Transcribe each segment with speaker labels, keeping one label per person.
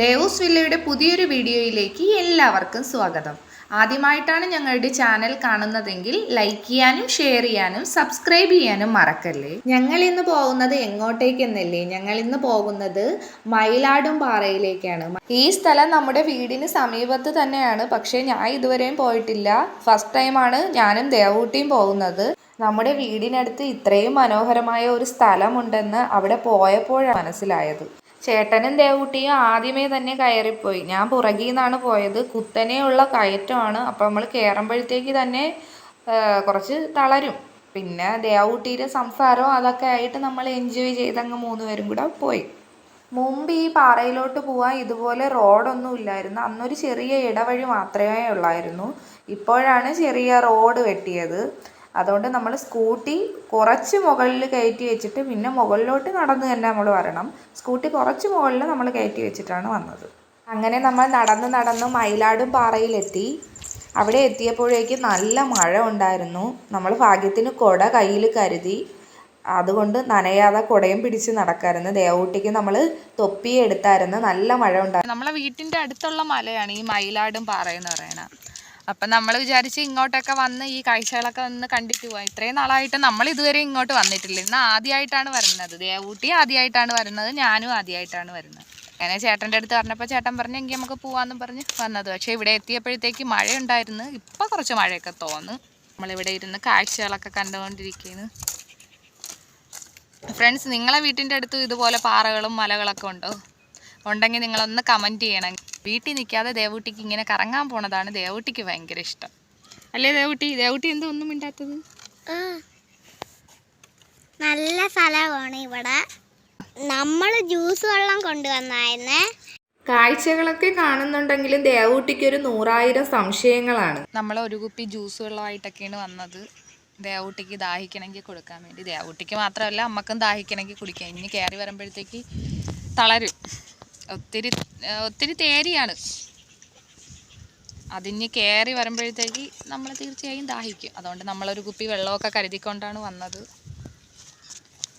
Speaker 1: ദേവൂസ് വില്ലയുടെ പുതിയൊരു വീഡിയോയിലേക്ക് എല്ലാവർക്കും സ്വാഗതം. ആദ്യമായിട്ടാണ് ഞങ്ങളുടെ ചാനൽ കാണുന്നതെങ്കിൽ ലൈക്ക് ചെയ്യാനും ഷെയർ ചെയ്യാനും സബ്സ്ക്രൈബ് ചെയ്യാനും മറക്കല്ലേ? ഞങ്ങൾ ഇന്ന് പോകുന്നത് എങ്ങോട്ടേക്കെന്നല്ലേ? ഞങ്ങൾ ഇന്ന് പോകുന്നത് മയിലാടും പാറയിലേക്കാണ്. ഈ സ്ഥലം നമ്മുടെ വീടിന് സമീപത്ത് തന്നെയാണ്. പക്ഷേ ഞാൻ ഇതുവരെയും പോയിട്ടില്ല. ഫസ്റ്റ് ടൈമാണ് ഞാനും ദേവൂട്ടിയും പോകുന്നത്. നമ്മുടെ വീടിനടുത്ത് ഇത്രയും മനോഹരമായ ഒരു സ്ഥലമുണ്ടെന്ന് അവിടെ പോയപ്പോഴാണ് മനസ്സിലായത്. ചേട്ടനും ദേവൂട്ടിയും ആദ്യമേ തന്നെ കയറിപ്പോയി. ഞാൻ പുറകിൽ നിന്നാണ് പോയത്. കുത്തനെയുള്ള കയറ്റമാണ്. അപ്പം നമ്മൾ കയറുമ്പോഴത്തേക്ക് തന്നെ കുറച്ച് തളരും. പിന്നെ ദേവൂട്ടിയുടെ സംസാരവും അതൊക്കെ ആയിട്ട് നമ്മൾ എൻജോയ് ചെയ്തങ്ങ് മൂന്ന് പേരും കൂടെ പോയി. മുമ്പ് ഈ പാറയിലോട്ട് പോകാൻ ഇതുപോലെ റോഡൊന്നും ഇല്ലായിരുന്നു. അന്നൊരു ചെറിയ ഇടവഴി മാത്രമേ ഉള്ളായിരുന്നു. ഇപ്പോഴാണ് ചെറിയ റോഡ് വെട്ടിയത്. അതുകൊണ്ട് നമ്മൾ സ്കൂട്ടി കുറച്ച് മുകളിൽ കയറ്റി വെച്ചിട്ട് പിന്നെ മുകളിലോട്ട് നടന്ന് തന്നെ നമ്മൾ വരണം. സ്കൂട്ടി കുറച്ച് മുകളിൽ നമ്മൾ കയറ്റി വെച്ചിട്ടാണ് വന്നത്. അങ്ങനെ നമ്മൾ നടന്ന് നടന്ന് മയിലാടും പാറയിലെത്തി. അവിടെ എത്തിയപ്പോഴേക്കും നല്ല മഴ ഉണ്ടായിരുന്നു. നമ്മൾ ഭാഗ്യത്തിന് കുട കയ്യിൽ കരുതി. അതുകൊണ്ട് നനയാതെ കുടയും പിടിച്ച് നടക്കായിരുന്നു. ദേവൂട്ടിക്ക് നമ്മൾ തൊപ്പി എടുത്തായിരുന്നു. നല്ല മഴ ഉണ്ടായിരുന്നു. നമ്മളെ വീട്ടിന്റെ അടുത്തുള്ള മലയാണ് ഈ മയിലാടും പാറ എന്ന് പറയുന്നത്. അപ്പം നമ്മൾ വിചാരിച്ച് ഇങ്ങോട്ടൊക്കെ വന്ന് ഈ കാഴ്ചകളൊക്കെ വന്ന് കണ്ടിട്ട് പോവാം. ഇത്രയും നാളായിട്ട് നമ്മൾ ഇതുവരെ ഇങ്ങോട്ട് വന്നിട്ടില്ല. ഇന്ന് ആദ്യമായിട്ടാണ് വരുന്നത്. ദേവൂട്ടി ആദ്യമായിട്ടാണ് വരുന്നത്. ഞാനും ആദ്യമായിട്ടാണ് വരുന്നത്. അങ്ങനെ ചേട്ടന്റെ അടുത്ത് പറഞ്ഞപ്പോൾ ചേട്ടൻ പറഞ്ഞു എങ്കിൽ നമുക്ക് പോവാമെന്ന് പറഞ്ഞ് വന്നത്. പക്ഷേ ഇവിടെ എത്തിയപ്പോഴത്തേക്ക് മഴയുണ്ടായിരുന്നു. ഇപ്പം കുറച്ച് മഴയൊക്കെ തോന്നുന്നു നമ്മളിവിടെ ഇരുന്ന് കാഴ്ചകളൊക്കെ കണ്ടുകൊണ്ടിരിക്കുന്നു. ഫ്രണ്ട്സ് നിങ്ങളെ വീട്ടിന്റെ അടുത്തും ഇതുപോലെ പാറകളും മലകളൊക്കെ ഉണ്ടോ? ഉണ്ടെങ്കിൽ നിങ്ങളൊന്ന് കമന്റ് ചെയ്യണം. വീട്ടിൽ നിൽക്കാതെ ദേവൂട്ടിക്ക് ഇങ്ങനെ കറങ്ങാൻ പോണതാണ് ദേവൂട്ടിക്ക് ഭയങ്കര ഇഷ്ടം. അല്ലേ ദേവൂട്ടി? ദേവൂട്ടി എന്താ ഒന്നും മിണ്ടാത്തത്?
Speaker 2: ആ. നല്ല സ്ഥലമാണ് ഇവിടെ. നമ്മൾ ജ്യൂസ് വെള്ളം കൊണ്ടുവന്നായിരുന്നേ.
Speaker 1: കാഴ്ചകളൊക്കെ കാണുന്നുണ്ടെങ്കിലും ദേവൂട്ടിക്ക് ഒരു നൂറായിരം സംശയങ്ങളാണ്. നമ്മൾ ഒരു കുപ്പി ജ്യൂസ് വെള്ളമായിട്ടൊക്കെയാണ് വന്നത്. ദേവൂട്ടിക്ക് ദാഹിക്കണമെങ്കിൽ കൊടുക്കാൻ വേണ്ടി. ദേവൂട്ടിക്ക് മാത്രമല്ല അമ്മക്കും ദാഹിക്കണമെങ്കിൽ കുടിക്കാം. ഇനി കയറി വരുമ്പോഴത്തേക്ക് തളരും. ഒത്തിരി ഒത്തിരി തേരിയാണ്. അതിന് കയറി വരുമ്പോഴത്തേക്ക് നമ്മൾ തീർച്ചയായും ദാഹിക്കും. അതുകൊണ്ട് നമ്മളൊരു കുപ്പി വെള്ളമൊക്കെ കരുതിക്കൊണ്ടാണ് വന്നത്.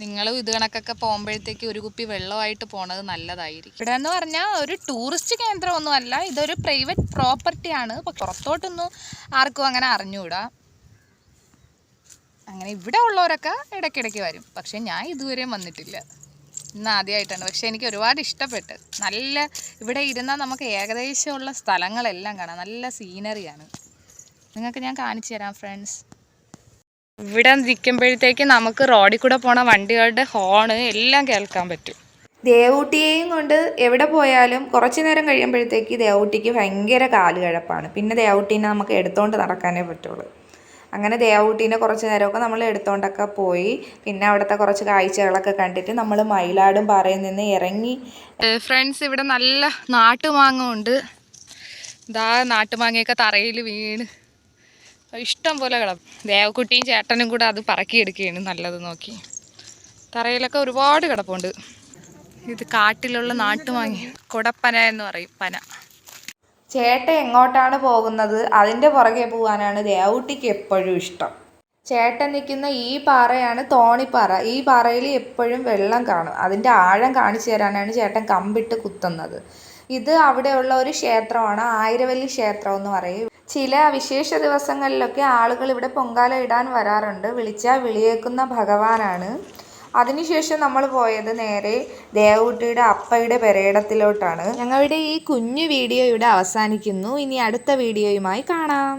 Speaker 1: നിങ്ങളും ഇത് കണക്കൊക്കെ പോകുമ്പോഴത്തേക്ക് ഒരു കുപ്പി വെള്ളമായിട്ട് പോണത് നല്ലതായിരിക്കും. ഇവിടെ എന്ന് പറഞ്ഞാൽ ഒരു ടൂറിസ്റ്റ് കേന്ദ്രമൊന്നുമല്ല ഇതൊരു പ്രൈവറ്റ് പ്രോപ്പർട്ടിയാണ്. പുറത്തോട്ടൊന്നും ആർക്കും അങ്ങനെ അറിഞ്ഞുകൂടാ. അങ്ങനെ ഇവിടെ ഉള്ളവരൊക്കെ ഇടയ്ക്കിടയ്ക്ക് വരും. പക്ഷെ ഞാൻ ഇതുവരെയും വന്നിട്ടില്ല. ഇന്ന് ആദ്യമായിട്ടാണ് പക്ഷേ എനിക്ക് ഒരുപാട് ഇഷ്ടപ്പെട്ട് നല്ല ഇവിടെ ഇരുന്നാൽ നമുക്ക് ഏകദേശമുള്ള സ്ഥലങ്ങളെല്ലാം കാണാം. നല്ല സീനറിയാണ്. നിങ്ങൾക്ക് ഞാൻ കാണിച്ചു തരാം ഫ്രണ്ട്സ്. ഇവിടെ നിൽക്കുമ്പോഴത്തേക്ക് നമുക്ക് റോഡിൽ കൂടെ പോണ വണ്ടികളുടെ ഹോണ് എല്ലാം കേൾക്കാൻ പറ്റും. ദേവൂട്ടിയെയും കൊണ്ട് എവിടെ പോയാലും കുറച്ചു നേരം കഴിയുമ്പോഴത്തേക്ക് ദേവൂട്ടിക്ക് ഭയങ്കര കാലുകഴപ്പാണ്. പിന്നെ ദേവൂട്ടീനെ നമുക്ക് എടുത്തുകൊണ്ട് നടക്കാനേ പറ്റുള്ളൂ. അങ്ങനെ ദേവൂട്ടീനെ കുറച്ച് നേരമൊക്കെ നമ്മൾ എടുത്തോണ്ടൊക്കെ പോയി. പിന്നെ അവിടുത്തെ കുറച്ച് കാഴ്ചകളൊക്കെ കണ്ടിട്ട് നമ്മൾ മയിലാടും പാറയിൽ നിന്ന് ഇറങ്ങി. ഫ്രണ്ട്സ് ഇവിടെ നല്ല നാട്ടുമാങ്ങ ഉണ്ട്. ഇതാ നാട്ടുമാങ്ങയൊക്കെ തറയിൽ വീണ്. ഇഷ്ടം പോലെ കിടക്കും ദേവക്കുട്ടിയും ചേട്ടനും കൂടെ അത് പറക്കിയെടുക്കുകയാണ് നല്ലത് നോക്കി. തറയിലൊക്കെ ഒരുപാട് കിടപ്പുണ്ട്. ഇത് കാട്ടിലുള്ള നാട്ടുമാങ്ങ. കുടപ്പന എന്ന് പറയും. പന. ചേട്ടൻ എങ്ങോട്ടാണ് പോകുന്നത്? അതിന്റെ പുറകെ പോകാനാണ് ദേവൂട്ടിക്ക് എപ്പോഴും ഇഷ്ടം. ചേട്ടൻ നിൽക്കുന്ന ഈ പാറയാണ് തോണിപ്പാറ. ഈ പാറയിൽ എപ്പോഴും വെള്ളം കാണും. അതിന്റെ ആഴം കാണിച്ചു തരാനാണ് ചേട്ടൻ കമ്പിട്ട് കുത്തുന്നത്. ഇത് അവിടെയുള്ള ഒരു ക്ഷേത്രമാണ് ആയിരവല്ലി ക്ഷേത്രം എന്ന് പറയും. ചില വിശേഷ ദിവസങ്ങളിലൊക്കെ ആളുകൾ ഇവിടെ പൊങ്കാല ഇടാൻ വരാറുണ്ട്. വിളിച്ചാൽ വിളിയേക്കുന്ന ഭഗവാനാണ്. അതിനുശേഷം നമ്മൾ പോയത് നേരെ ദേവൂട്ടിയുടെ അപ്പയുടെ പെരേടത്തിലോട്ടാണ് ഞങ്ങളുടെ ഈ കുഞ്ഞു വീഡിയോ ഇവിടെ അവസാനിക്കുന്നു. ഇനി അടുത്ത വീഡിയോയുമായി കാണാം.